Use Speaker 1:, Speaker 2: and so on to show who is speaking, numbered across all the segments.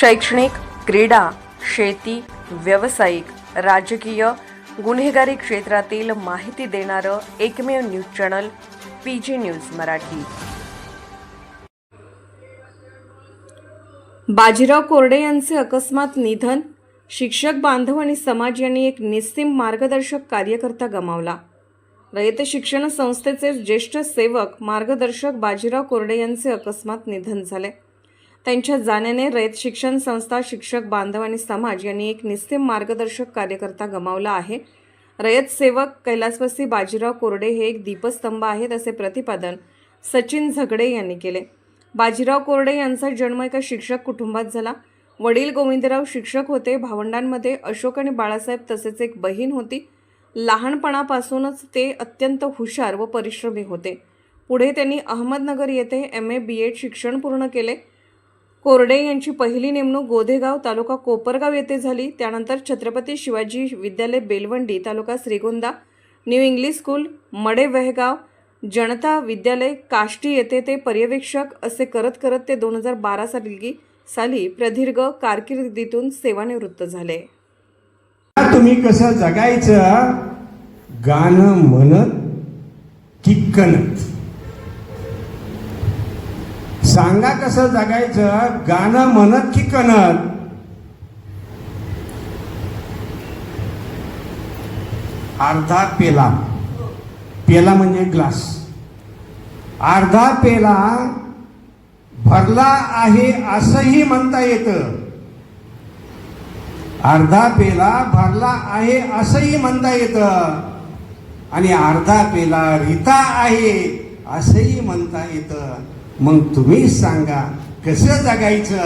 Speaker 1: शैक्षणिक क्रीडा शेती व्यावसायिक राजकीय गुन्हेगारी क्षेत्रातील माहिती देणारं एकमेव news channel P G news Marathi. Bajirao Korde यांचे अकस्मात निधन शिक्षक बांधव आणि समाज यांनी एक निस्सीम मार्गदर्शक कार्यकर्ता गमावला. रयत शिक्षण संस्थेचे ज्येष्ठ सेवक मार्गदर्शक बाजीराव कोरडे यांचे अकस्मात निधन झाले. त्यांच्या जाण्याने रयत शिक्षण संस्था शिक्षक बांधव आणि समाज यांनी एक निस्तेम मार्गदर्शक कार्यकर्ता गमावला आहे. रयत सेवक कैलासवासी बाजीराव कोरडे हे एक दीपस्तंभ आहेत असे प्रतिपादन सचिन झगडे यांनी केले. बाजीराव कोरडे यांचा जन्म एका शिक्षक कुटुंबात झाला. वडील गोविंदराव शिक्षक होते. भावंडांमध्ये अशोक आणि बाळासाहेब तसेच एक बहीण होती. लहानपणापासूनच ते अत्यंत हुशार व परिश्रमी होते. पुढे त्यांनी अहमदनगर येथे एम ए बी एड शिक्षण पूर्ण केले. कोरडे यांची पहिली नेमणूक गोधेगाव तालुका कोपरगाव येथे झाली. त्यानंतर Chhatrapati Shivaji Vidyalaya Belwandi taluka Shrigonda new English school Made Wahgaon Janata Vidyalaya Kashti येथे ते पर्यवेक्षक असे करत करत ते दोन हजार बारा साली साली प्रदीर्घ कारकिर्दीतून सेवानिवृत्त झाले.
Speaker 2: तुम्ही कसं जगायचं? गाणं म्हणत की कणत सांगा कसं जगायचं? गाणं म्हणत की कणत? अर्धा पेला. पेला म्हणजे ग्लास. अर्धा पेला भरला आहे असंही म्हणता येतं. अर्धा पेला भरला आहे असंही म्हणता येतं. आणि अर्धा पेला रिता आहे असंही म्हणता येतं. मग तुम्ही सांगा कसं जगायचं?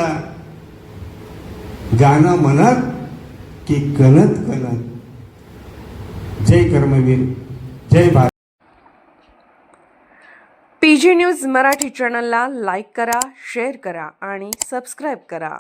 Speaker 2: गाणं म्हणत की कणत कणत. जय कर्मवीर जय Bharat.
Speaker 1: P G news Marathi चॅनलला लाईक करा शेअर करा आणि सबस्क्राईब करा.